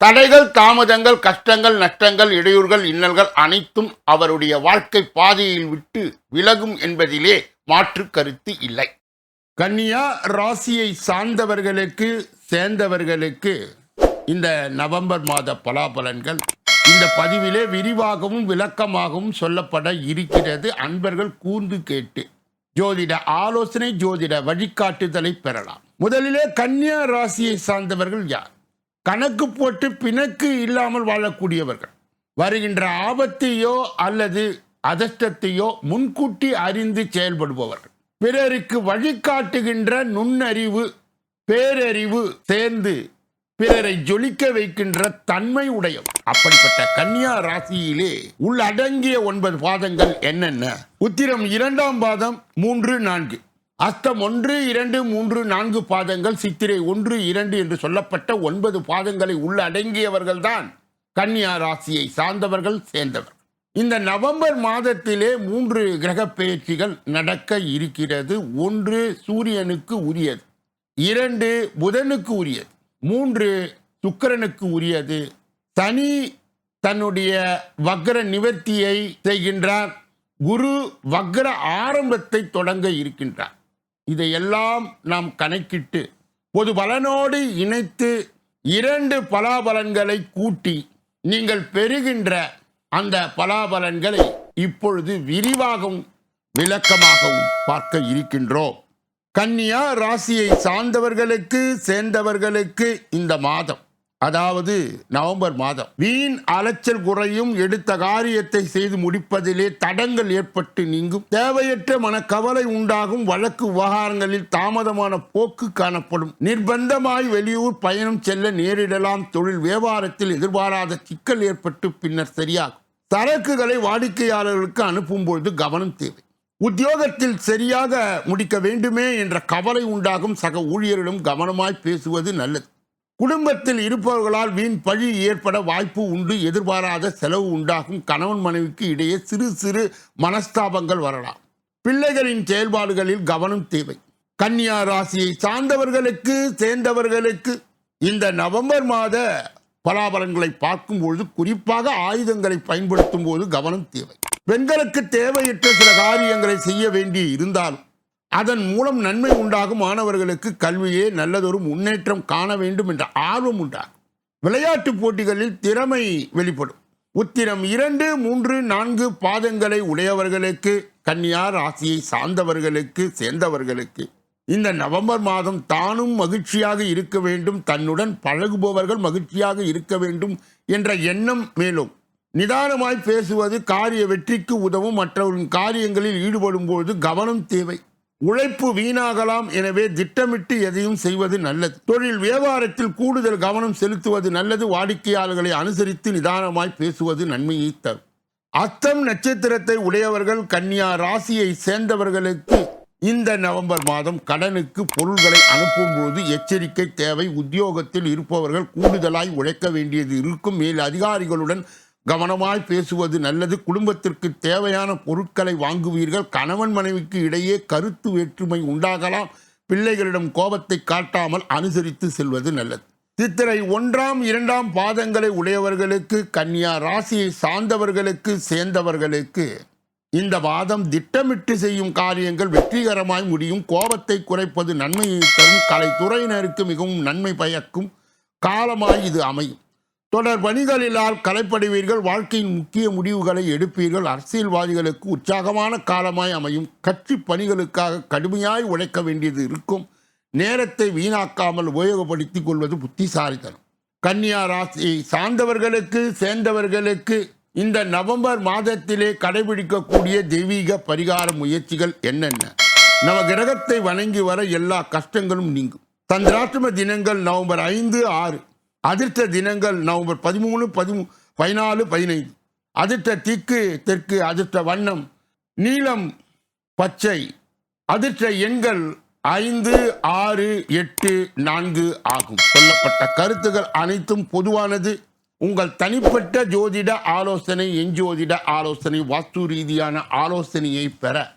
தடைகள் தாமதங்கள் கஷ்டங்கள் நஷ்டங்கள் இடையூறுகள் இன்னல்கள் அனைத்தும் அவருடைய வாழ்க்கை பாதையில் விட்டு விலகும் என்பதிலே மாற்று கருத்து இல்லை. கன்னியா ராசியை சார்ந்தவர்களுக்கு சேர்ந்தவர்களுக்கு இந்த நவம்பர் மாத பலாபலன்கள் இந்த பதிவிலே விரிவாகவும் விளக்கமாகவும் சொல்லப்பட இருக்கிறது. அன்பர்கள் கூர்ந்து கேட்டு ஜோதிட ஆலோசனை ஜோதிட வழிகாட்டுதலை பெறலாம். முதலிலே கன்னியா ராசியை சார்ந்தவர்கள் யார்? கணக்கு போட்டு பிணக்கு இல்லாமல் வாழக்கூடியவர்கள். வருகின்ற ஆபத்தையோ அல்லது அதஷ்டத்தையோ முன்கூட்டி அறிந்து செயல்படுபவர்கள். பிறருக்கு வழிகாட்டுகின்ற நுண்ணறிவு பேரறிவு சேர்ந்து பிறரை ஜொலிக்க வைக்கின்ற தன்மை உடையவர். அப்படிப்பட்ட கன்னியா ராசியிலே உள்ளடங்கிய ஒன்பது பாதங்கள் என்னென்ன? உத்திரம் இரண்டாம் பாதம் மூன்று நான்கு. அஸ்தம் ஒன்று இரண்டு மூன்று நான்கு பாதங்கள் சித்திரை ஒன்று இரண்டு என்று சொல்லப்பட்ட ஒன்பது பாதங்களை உள்ளடங்கியவர்கள்தான் கன்னியா ராசியை சார்ந்தவர்கள் சேர்ந்தவர் இந்த நவம்பர் மாதத்திலே மூன்று கிரக பெயர்ச்சிகள் நடக்க இருக்கிறது. ஒன்று சூரியனுக்கு உரியது. இரண்டு புதனுக்கு உரியது. மூன்று சுக்கிரனுக்கு உரியது. சனி தன்னுடைய வக்ர நிவர்த்தியை செய்கின்றார். குரு வக்ர ஆரம்பத்தை தொடங்க இருக்கின்றார். இதையெல்லாம் நாம் கணக்கிட்டு பொது பலனோடு இணைத்து இரண்டு பலாபலன்களை கூட்டி நீங்கள் பெறுகின்ற அந்த பலாபலன்களை இப்பொழுது விரிவாகவும் விளக்கமாகவும் பார்க்க இருக்கின்றோம். கன்னியா ராசியை சார்ந்தவர்களுக்கு சேர்ந்தவர்களுக்கு இந்த மாதம் அதாவது நவம்பர் மாதம். வீண் அலைச்சல் குறையும் எடுத்த காரியத்தை செய்து முடிப்பதிலே தடங்கள் ஏற்பட்டு நீங்கும். தேவையற்ற மனக்கவலை உண்டாகும். வழக்கு விவகாரங்களில் தாமதமான போக்கு காணப்படும். நிர்பந்தமாய் வெளியூர் பயணம் செல்ல நேரிடலாம். தொழில் வியாபாரத்தில் எதிர்பாராத சிக்கல் ஏற்பட்டு பின்னர் சரியாகும். சரக்குகளை வாடிக்கையாளர்களுக்கு அனுப்பும்பொழுது கவனம் தேவை. உத்தியோகத்தில் சரியாக முடிக்க வேண்டுமே என்ற கவலை உண்டாகும். சக ஊழியரிடம் கவனமாய் பேசுவது நல்லது. குடும்பத்தில் இருப்பவர்களால் வீண் பழி ஏற்பட வாய்ப்பு உண்டு. எதிர்பாராத செலவு உண்டாகும். கணவன் மனைவிக்கு இடையே சிறு சிறு மனஸ்தாபங்கள் வரலாம். பிள்ளைகளின் செயல்பாடுகளில் கவனம் தேவை. கன்னியா ராசியை சார்ந்தவர்களுக்கு சேர்ந்தவர்களுக்கு இந்த நவம்பர் மாத பலாபலன்களை பார்க்கும் பொழுது குறிப்பாக ஆயுதங்களை பயன்படுத்தும் போது கவனம் தேவை. பெண்களுக்கு தேவையற்ற சில காரியங்களை செய்ய வேண்டி இருந்தாலும் அதன் மூலம் நன்மை உண்டாகும் மாணவர்களுக்கு கல்வியே நல்லதொரு முன்னேற்றம் காண வேண்டும் என்ற ஆர்வம் உண்டாகும். விளையாட்டு போட்டிகளில் திறமை வெளிப்படும். உத்திரம் இரண்டு மூன்று நான்கு பாதங்களை உடையவர்களுக்கு கன்னியா ராசியை சார்ந்தவர்களுக்கு சேர்ந்தவர்களுக்கு. இந்த நவம்பர் மாதம் தானும் மகிழ்ச்சியாக இருக்க வேண்டும் தன்னுடன் பழகுபவர்கள் மகிழ்ச்சியாக இருக்க வேண்டும் என்ற எண்ணம் மேலும். நிதானமாய் பேசுவது காரிய வெற்றிக்கு உதவும் மற்றவரின் காரியங்களில் ஈடுபடும் பொழுது கவனம் தேவை. உழைப்பு வீணாகலாம். எனவே திட்டமிட்டு எதையும் செய்வது நல்லது. தொழில் வியாபாரத்தில் கூடுதல் கவனம் செலுத்துவது நல்லது. வாடிக்கையாளர்களை அனுசரித்து நிதானமாய் பேசுவது நன்மையை தரும். அத்தம் நட்சத்திரத்தை உடையவர்கள் கன்னியா ராசியை சேர்ந்தவர்களுக்கு இந்த நவம்பர் மாதம் கடனுக்கு பொருள்களை அனுப்பும்போது எச்சரிக்கை தேவை. உத்தியோகத்தில் இருப்பவர்கள் கூடுதலாய் உழைக்க வேண்டியது இருக்கும். மேல் அதிகாரிகளுடன் கவனமாய் பேசுவது நல்லது. குடும்பத்திற்கு தேவையான பொருட்களை வாங்குவீர்கள். கணவன் மனைவிக்கு இடையே கருத்து வேற்றுமை உண்டாகலாம். பிள்ளைகளிடம் கோபத்தை காட்டாமல் அனுசரித்து செல்வது நல்லது. சித்திரை ஒன்றாம் இரண்டாம் பாதங்களை உடையவர்களுக்கு கன்னியா ராசியை சார்ந்தவர்களுக்கு சேர்ந்தவர்களுக்கு இந்த வாதம் திட்டமிட்டு செய்யும் காரியங்கள் வெற்றிகரமாய் முடியும். கோபத்தை குறைப்பது நன்மையை தரும். கலைத்துறையினருக்கு மிகவும் நன்மை பயக்கும். காலமாய் இது அமையும். தொடர் பணிகளிலால் கலைப்படுவீர்கள் வாழ்க்கையின் முக்கிய முடிவுகளை எடுப்பீர்கள். அரசியல்வாதிகளுக்கு உற்சாகமான காலமாய் அமையும். கட்சி பணிகளுக்காக கடுமையாய் உழைக்க வேண்டியது இருக்கும். நேரத்தை வீணாக்காமல் உபயோகப்படுத்திக் கொள்வது புத்திசாலித்தனம். கன்னியா ராசியை சார்ந்தவர்களுக்கு சேர்ந்தவர்களுக்கு இந்த நவம்பர் மாதத்திலே கடைபிடிக்கக்கூடிய தெய்வீக பரிகார முயற்சிகள் என்னென்ன? நவ கிரகத்தை வணங்கி வர எல்லா கஷ்டங்களும் நீங்கும். தந்திராஷ்டம தினங்கள் நவம்பர் ஐந்து ஆறு. அதிர்ஷ்ட தினங்கள் நவம்பர் பதிமூணு பதிமூ பதினாலு பதினைந்து. அதிர்ஷ்ட திக்கு தெற்கு அதிர்ஷ்ட வண்ணம். நீலம் பச்சை. அதிர்ஷ்ட எண்கள் ஐந்து ஆறு எட்டு நான்கு ஆகும். சொல்லப்பட்ட கருத்துகள் அனைத்தும் பொதுவானது. உங்கள் தனிப்பட்ட ஜோதிட ஆலோசனை எஞ்சோதிட ஆலோசனை வாஸ்து ரீதியான ஆலோசனையை பெற.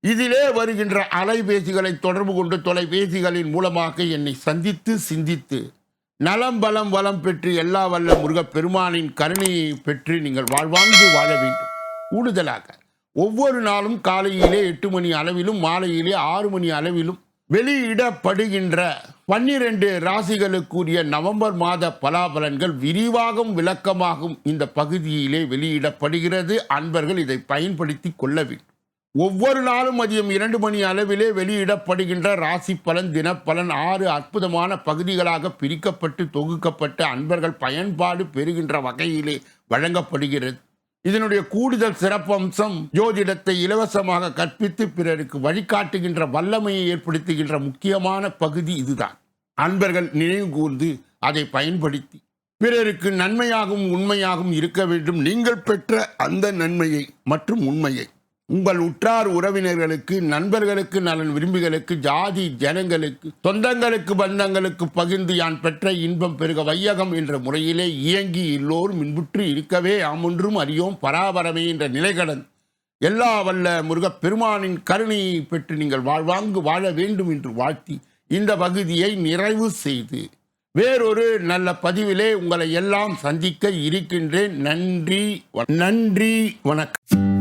இதிலே வருகின்ற அலைபேசிகளை தொடர்பு கொண்டு தொலைபேசிகளின் மூலமாக என்னை சந்தித்து சிந்தித்து நலம் பலம் வளம் பெற்று எல்லா வல்ல முருகப் பெருமானின் கருணையை பெற்று நீங்கள் வாழ்வாங்கு வாழ வேண்டும். கூடுதலாக ஒவ்வொரு நாளும் காலையிலே எட்டு மணி அளவிலும் மாலையிலே ஆறு மணி அளவிலும் வெளியிடப்படுகின்ற பன்னிரண்டு ராசிகளுக்குரிய நவம்பர் மாத பலாபலன்கள் விரிவாகவும் விளக்கமாகும் இந்த பகுதியிலே வெளியிடப்படுகிறது. அன்பர்கள் இதை பயன்படுத்தி கொள்ள வேண்டும். ஒவ்வொரு நாளும் மதியம் இரண்டு மணி அளவிலே வெளியிடப்படுகின்ற ராசி பலன் தினப்பலன் ஆறு அற்புதமான பகுதிகளாக பிரிக்கப்பட்டு தொகுக்கப்பட்டு அன்பர்கள் பயன்பாடு பெறுகின்ற வகையிலே வழங்கப்படுகிறது. இதனுடைய கூடுதல் சிறப்பம்சம் ஜோதிடத்தை இலவசமாக கற்பித்து பிறருக்கு வழிகாட்டுகின்ற வல்லமையை ஏற்படுத்துகின்ற முக்கியமான பகுதி இதுதான். அன்பர்கள் நினைவு கூர்ந்து அதை பயன்படுத்தி பிறருக்கு நன்மையாகவும் உண்மையாகவும் இருக்க வேண்டும். நீங்கள் பெற்ற அந்த நன்மையை மற்றும் உண்மையை உங்கள் உற்றார் உறவினர்களுக்கு நண்பர்களுக்கு நலன் விரும்பிகளுக்கு ஜாதி ஜனங்களுக்கு சொந்தங்களுக்கு பந்தங்களுக்கு பகிர்ந்து யான் பெற்ற இன்பம் பெருக வையகம் என்ற முறையிலே இயங்கி எல்லோரும் இன்புற்று இருக்கவே ஆமொன்றும் அறியோம் பராபரமே என்ற நிலைகடன். எல்லா வல்ல முருகப் பெருமானின் கருணையை பெற்று நீங்கள் வாழ்வாங்கு வாழ வேண்டும் என்று வாழ்த்தி இந்த பகுதியை நிறைவு செய்து வேறொரு நல்ல பதிவிலே உங்களை எல்லாம் சந்திக்க இருக்கின்றேன். நன்றி நன்றி வணக்கம்.